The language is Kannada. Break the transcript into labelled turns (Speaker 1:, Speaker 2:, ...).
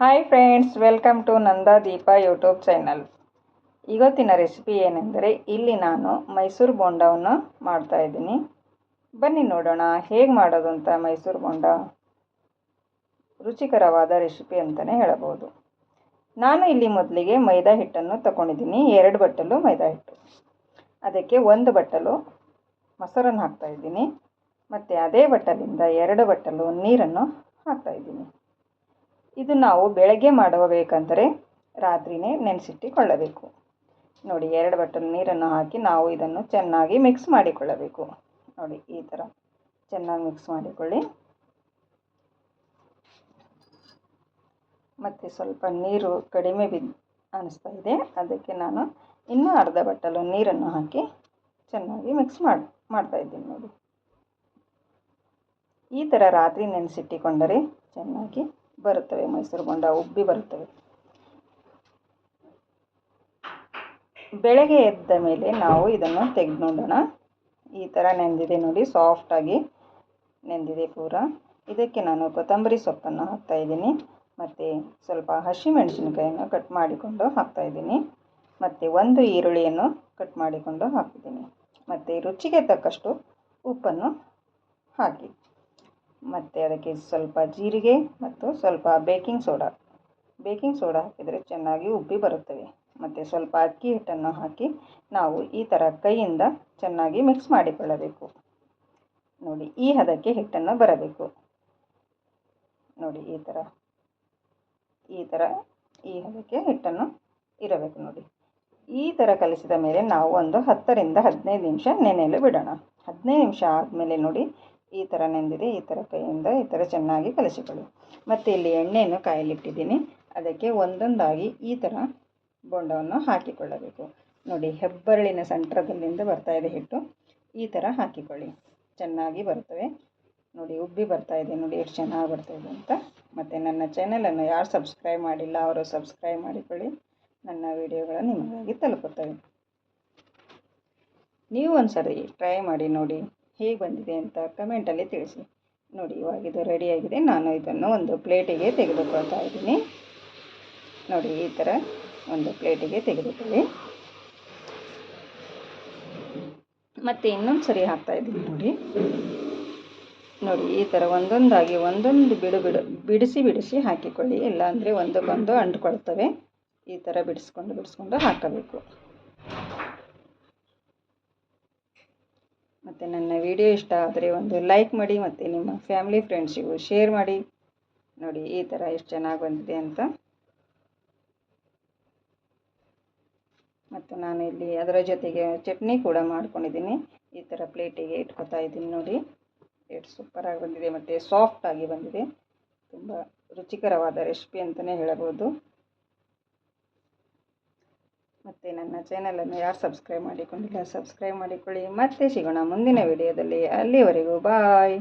Speaker 1: Hi friends welcome to Nanda Deepa YouTube channel ಇವತ್ತಿನ ರೆಸಿಪಿ ಏನೆಂದರೆ ಇಲ್ಲಿ ನಾನು ಮೈಸೂರು ಬೋಂಡವನ್ನು ಮಾಡ್ತಾ ಇದ್ದೀನಿ. ಬನ್ನಿ ನೋಡೋಣ, ಹೇಗೆ ಮಾಡೋದು ಅಂತ ಮೈಸೂರು ಬೋಂಡ? ರುಚಿಕರವಾದ ರೆಸಿಪಿ ಅಂತಲೇ ಹೇಳಬಹುದು. ನಾನು ಇಲ್ಲಿ ಮೊದಲಿಗೆ ಮೈದಾ ಹಿಟ್ಟನ್ನು ತಗೊಂಡಿದ್ದೀನಿ ಎರಡು ಬಟ್ಟಲು ಮೈದಾ ಹಿಟ್ಟು. ಅದಕ್ಕೆ ಒಂದು ಬಟ್ಟಲು ಮೊಸರನ್ನು ಹಾಕ್ತಾಯಿದ್ದೀನಿ ಮತ್ತು ಅದೇ ಬಟ್ಟಲಿಂದ ಎರಡು ಬಟ್ಟಲು ನೀರನ್ನು ಹಾಕ್ತಾಯಿದ್ದೀನಿ ಇದು ನಾವು ಬೆಳಗ್ಗೆ ಮಾಡಬೇಕಂದರೆ ರಾತ್ರಿಯೇ ನೆನೆಸಿಟ್ಟುಕೊಳ್ಳಬೇಕು. ನೋಡಿ, ಎರಡು ಬಟ್ಟಲು ನೀರನ್ನು ಹಾಕಿ ನಾವು ಇದನ್ನು ಚೆನ್ನಾಗಿ ಮಿಕ್ಸ್ ಮಾಡಿಕೊಳ್ಳಬೇಕು. ನೋಡಿ, ಈ ಥರ ಚೆನ್ನಾಗಿ ಮಿಕ್ಸ್ ಮಾಡಿಕೊಳ್ಳಿ. ಮತ್ತು ಸ್ವಲ್ಪ ನೀರು ಕಡಿಮೆ ಬಿದ್ದು ಅನ್ನಿಸ್ತಾ ಇದೆ. ಅದಕ್ಕೆ ನಾನು ಇನ್ನೂ ಅರ್ಧ ಬಟ್ಟಲು ನೀರನ್ನು ಹಾಕಿ ಚೆನ್ನಾಗಿ ಮಿಕ್ಸ್ ಮಾಡಿ ಮಾಡ್ತಾಯಿದ್ದೀನಿ ನೋಡಿ. ಈ ಥರ ರಾತ್ರಿ ನೆನೆಸಿಟ್ಟಿಕೊಂಡರೆ ಚೆನ್ನಾಗಿ ಬರುತ್ತವೆ, ಮೈಸೂರು ಬೋಂಡ ಉಬ್ಬಿ ಬರುತ್ತವೆ. ಬೆಳಗ್ಗೆ ಎದ್ದ ಮೇಲೆ ನಾವು ಇದನ್ನು ತೆಗೆದು ನೋಡೋಣ. ಈ ಥರ ನೆಂದಿದೆ ನೋಡಿ ಸಾಫ್ಟಾಗಿ ನೆಂದಿದೆ ಪೂರ. ಇದಕ್ಕೆ ನಾನು ಕೊತ್ತಂಬರಿ ಸೊಪ್ಪನ್ನು ಹಾಕ್ತಾಯಿದ್ದೀನಿ ಮತ್ತು ಸ್ವಲ್ಪ ಹಸಿಮೆಣಸಿನಕಾಯಿಯನ್ನು ಕಟ್ ಮಾಡಿಕೊಂಡು ಹಾಕ್ತಾಯಿದ್ದೀನಿ ಮತ್ತು ಒಂದು ಈರುಳ್ಳಿಯನ್ನು ಕಟ್ ಮಾಡಿಕೊಂಡು ಹಾಕಿದ್ದೀನಿ. ಮತ್ತು ರುಚಿಗೆ ತಕ್ಕಷ್ಟು ಉಪ್ಪನ್ನು ಹಾಕಿ. ಮತ್ತು ಅದಕ್ಕೆ ಸ್ವಲ್ಪ ಜೀರಿಗೆ ಮತ್ತು ಸ್ವಲ್ಪ ಬೇಕಿಂಗ್ ಸೋಡಾ ಬೇಕಿಂಗ್ ಸೋಡಾ ಹಾಕಿದರೆ ಚೆನ್ನಾಗಿ ಉಬ್ಬಿ ಬರುತ್ತವೆ. ಮತ್ತು ಸ್ವಲ್ಪ ಅಕ್ಕಿ ಹಿಟ್ಟನ್ನು ಹಾಕಿ ನಾವು ಈ ಥರ ಕೈಯಿಂದ ಚೆನ್ನಾಗಿ ಮಿಕ್ಸ್ ಮಾಡಿಕೊಳ್ಳಬೇಕು. ನೋಡಿ, ಈ ಹದಕ್ಕೆ ಹಿಟ್ಟನ್ನು ಬರಬೇಕು. ನೋಡಿ, ಈ ಥರ ಈ ಥರ ಈ ಹದಕ್ಕೆ ಹಿಟ್ಟನ್ನು ಇರಬೇಕು ನೋಡಿ. ಈ ಥರ ಕಲಿಸಿದ ಮೇಲೆ ನಾವು ಒಂದು ಹತ್ತರಿಂದ ಹದಿನೈದು ನಿಮಿಷ ನೆನೆಯಲು ಬಿಡೋಣ. ಹದಿನೈದು ನಿಮಿಷ ಆದಮೇಲೆ ನೋಡಿ ಈ ಥರ ನೆಂದಿದೆ, ಈ ಥರ ಕೈಯಿಂದ, ಈ ಥರ ಚೆನ್ನಾಗಿ ಕಲಸಿಕೊಳ್ಳಿ. ಮತ್ತು ಇಲ್ಲಿ ಎಣ್ಣೆಯನ್ನು ಕಾಯಲಿಟ್ಟಿದ್ದೀನಿ. ಅದಕ್ಕೆ ಒಂದೊಂದಾಗಿ ಈ ಥರ ಬೋಂಡವನ್ನು ಹಾಕಿಕೊಳ್ಳಬೇಕು. ನೋಡಿ, ಹೆಬ್ಬರಳಿನ ಸೆಂಟ್ರದಲ್ಲಿಂದ ಬರ್ತಾ ಇದೆ ಹಿಟ್ಟು. ಈ ಥರ ಹಾಕಿಕೊಳ್ಳಿ. ಚೆನ್ನಾಗಿ ಬರ್ತವೆ ನೋಡಿ, ಉಬ್ಬಿ ಬರ್ತಾ ಇದೆ. ನೋಡಿ, ಎಷ್ಟು ಚೆನ್ನಾಗಿ ಬರ್ತಾಯಿದೆ ಅಂತ. ಮತ್ತು ನನ್ನ ಚಾನಲನ್ನು ಯಾರು ಸಬ್ಸ್ಕ್ರೈಬ್ ಮಾಡಿಲ್ಲ, ಅವರು ಸಬ್ಸ್ಕ್ರೈಬ್ ಮಾಡಿಕೊಳ್ಳಿ. ನನ್ನ ವಿಡಿಯೋಗಳು ನಿಮಗಾಗಿ ತಲುಪುತ್ತವೆ. ನೀವು ಒಂದು ಸರಿ ಟ್ರೈ ಮಾಡಿ ನೋಡಿ. ಹೇಗೆ ಬಂದಿದೆ ಅಂತ ಕಮೆಂಟಲ್ಲಿ ತಿಳಿಸಿ. ನೋಡಿ, ಇವಾಗ ಇದು ರೆಡಿಯಾಗಿದೆ ನಾನು ಇದನ್ನು ಒಂದು ಪ್ಲೇಟಿಗೆ ತೆಗೆದುಕೊಳ್ತಾ ಇದ್ದೀನಿ. ನೋಡಿ, ಈ ಥರ ಒಂದು ಪ್ಲೇಟಿಗೆ ತೆಗೆದುಕೊಳ್ಳಿ. ಮತ್ತು ಇನ್ನೊಂದು ಸರಿ ಹಾಕ್ತಾಯಿದ್ದೀನಿ ನೋಡಿ. ನೋಡಿ, ಈ ಥರ ಒಂದೊಂದಾಗಿ ಒಂದೊಂದು ಬಿಡು ಬಿಡು, ಬಿಡಿಸಿ ಬಿಡಿಸಿ ಹಾಕಿಕೊಳ್ಳಿ. ಇಲ್ಲಾಂದರೆ ಒಂದಕ್ಕೊಂದು ಅಂಟ್ಕೊಳ್ತವೆ. ಈ ಥರ ಬಿಡಿಸ್ಕೊಂಡು ಬಿಡಿಸ್ಕೊಂಡು ಹಾಕಬೇಕು. ಮತ್ತು ನನ್ನ ವಿಡಿಯೋ ಇಷ್ಟ ಆದರೆ ಒಂದು ಲೈಕ್ ಮಾಡಿ ಮತ್ತು ನಿಮ್ಮ ಫ್ಯಾಮಿಲಿ ಫ್ರೆಂಡ್ಸಿಗೂ ಶೇರ್ ಮಾಡಿ. ನೋಡಿ, ಈ ಥರ ಎಷ್ಟು ಚೆನ್ನಾಗಿ ಬಂದಿದೆ ಅಂತ. ಮತ್ತು ನಾನು ಇಲ್ಲಿ ಅದರ ಜೊತೆಗೆ ಚಟ್ನಿ ಕೂಡ ಮಾಡ್ಕೊಂಡಿದ್ದೀನಿ. ಈ ಥರ ಪ್ಲೇಟಿಗೆ ಇಟ್ಕೊತಾ ಇದ್ದೀನಿ ನೋಡಿ. ಎಷ್ಟು ಸೂಪರಾಗಿ ಬಂದಿದೆ, ಮತ್ತು ಸಾಫ್ಟಾಗಿ ಬಂದಿದೆ. ತುಂಬ ರುಚಿಕರವಾದ ರೆಸಿಪಿ ಅಂತಲೇ ಹೇಳಬಹುದು. ಮತ್ತು ನನ್ನ ಚಾನಲನ್ನು ಯಾರು ಸಬ್ಸ್ಕ್ರೈಬ್ ಮಾಡಿಕೊಂಡಿಲ್ಲ ಸಬ್ಸ್ಕ್ರೈಬ್ ಮಾಡಿಕೊಳ್ಳಿ. ಮತ್ತೆ ಸಿಗೋಣ ಮುಂದಿನ ವಿಡಿಯೋದಲ್ಲಿ ಅಲ್ಲಿವರೆಗೂ ಬಾಯ್